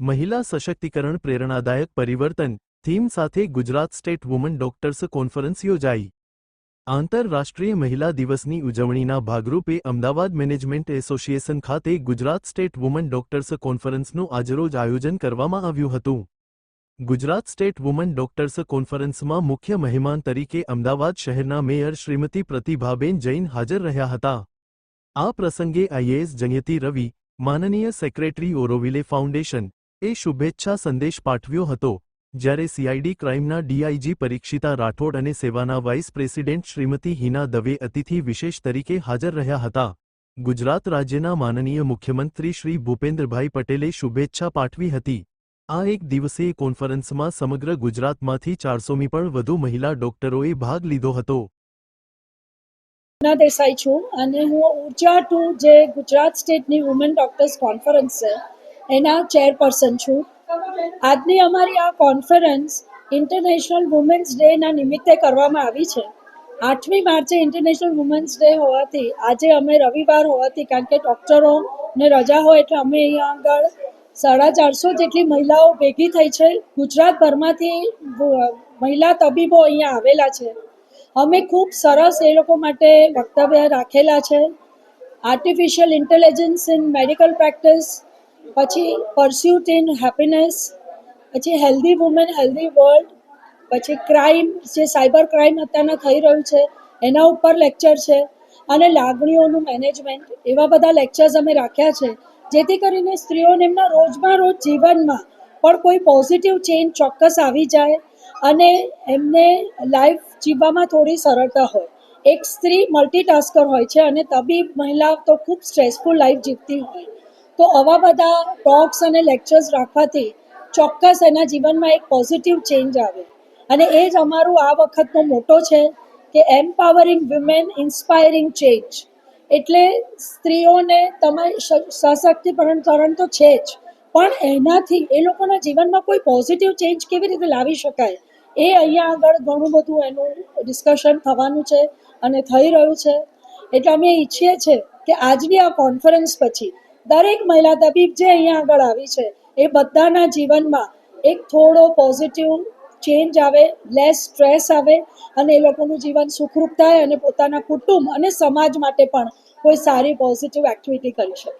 મહિલા સશક્તિકરણ પ્રેરણાદાયક પરિવર્તન થીમ સાથે Gujarat state woman doctors conference યોજાઈ. આંતરરાષ્ટ્રીય મહિલા દિવસની ઉજવણીના ભાગરૂપે અમદાવાદ મેનેજમેન્ટ એસોસિએશન ખાતે ગુજરાત સ્ટેટ વુમન ડોક્ટર્સ કોન્ફરન્સનું આજરોજ આયોજન કરવામાં આવ્યું હતું. ગુજરાત સ્ટેટ વુમન ડોક્ટર્સ કોન્ફરન્સમાં મુખ્ય મહેમાન તરીકે અમદાવાદ શહેરના મેયર શ્રીમતી પ્રતિભાબેન જૈન હાજર રહ્યા હતા. આ પ્રસંગે આઈએએસ જયંતી રવિ, માનનીય સેક્રેટરી ઓરોવિલે ફાઉન્ડેશન એ શુભેચ્છા સંદેશ પાઠવ્યો હતો, જ્યારે સીઆઈડી ક્રાઇમના ડીઆઈજી પરીક્ષિતા રાઠોડ અને સેવાના વાઇસ પ્રેસિડેન્ટ શ્રીમતી હિના દવે અતિથિ વિશેષ તરીકે હાજર રહ્યા હતા. ગુજરાત રાજ્યના માનનીય મુખ્યમંત્રી શ્રી ભૂપેન્દ્રભાઈ પટેલે શુભેચ્છા પાઠવી હતી. આ એક દિવસીય કોન્ફરન્સમાં સમગ્ર ગુજરાતમાંથી ચારસોમી પણ વધુ મહિલા ડોક્ટરોએ ભાગ લીધો હતો. દેસાઈ છું અને હું ઊર્જા ટુ જે ગુજરાત સ્ટેટની વુમેન ડોક્ટર્સ કોન્ફરન્સ છે એના ચેરપર્સન છું. આજની અમારી આ કોન્ફરન્સ ઇન્ટરનેશનલ વુમેન્સ ડેના નિમિત્તે કરવામાં આવી છે. આઠમી માર્ચે ઇન્ટરનેશનલ વુમેન્સ ડે હોવાથી આજે અમે રવિવાર હોવાથી કારણ કે ડૉક્ટરોને રજા હોય એટલે અમે અહીંયા આગળ સાડા ચારસો જેટલી મહિલાઓ ભેગી થઈ છે. ગુજરાતભરમાંથી મહિલા તબીબો અહીંયા આવેલા છે. અમે ખૂબ સરસ એ લોકો માટે વક્તવ્ય રાખેલા છે. Artificial intelligence in medical practice પછી પરસ્યુટ ઇન હેપીનેસ પછી હેલ્ધી વુમેન હેલ્ધી વર્લ્ડ પછી ક્રાઇમ જે સાયબર ક્રાઇમ અત્યારના થઈ રહ્યું છે, એના ઉપર લેક્ચર છે અને લાગણીઓનું મેનેજમેન્ટ એવા બધા લેક્ચર્સ અમે રાખ્યા છે, જેથી કરીને સ્ત્રીઓને એમના રોજમાં રોજ જીવનમાં પણ કોઈ પોઝિટિવ ચેન્જ ચોક્કસ આવી જાય અને એમને લાઈફ જીવવામાં થોડી સરળતા હોય. એક સ્ત્રી મલ્ટીટાસ્કર હોય છે અને તબીબ મહિલા તો ખૂબ સ્ટ્રેસફુલ લાઈફ જીવતી હોય. તો આવા બધા ટોક્સ અને લેક્ચર્સ રાખવાથી ચોક્કસ એના જીવનમાં એક પોઝિટિવ ચેન્જ આવે. અને એ જ અમારું આ વખતનો મોટો છે કે એમ્પાવરિંગ વિમેન ઇન્સ્પાયરિંગ ચેન્જ એટલે સ્ત્રીઓને તમારી સ- કરણ તો છે જ, પણ એનાથી એ લોકોના જીવનમાં કોઈ પોઝિટિવ ચેન્જ કેવી રીતે લાવી શકાય? એ અહીંયા આગળ ઘણું બધું એનું ડિસ્કશન થવાનું છે અને થઈ રહ્યું છે. એટલે અમે ઈચ્છીએ છીએ કે આજની આ કોન્ફરન્સ પછી દરેક મહિલા તબીબ જે અહીંયા આગળ આવી છે, એ બધાના જીવનમાં એક થોડો પોઝિટિવ ચેન્જ આવે લેસ સ્ટ્રેસ આવે અને એ લોકોનું જીવન સુખરૂપ થાય અને પોતાના કુટુંબ અને સમાજ માટે પણ કોઈ સારી પોઝિટિવ એક્ટિવિટી કરી શકે.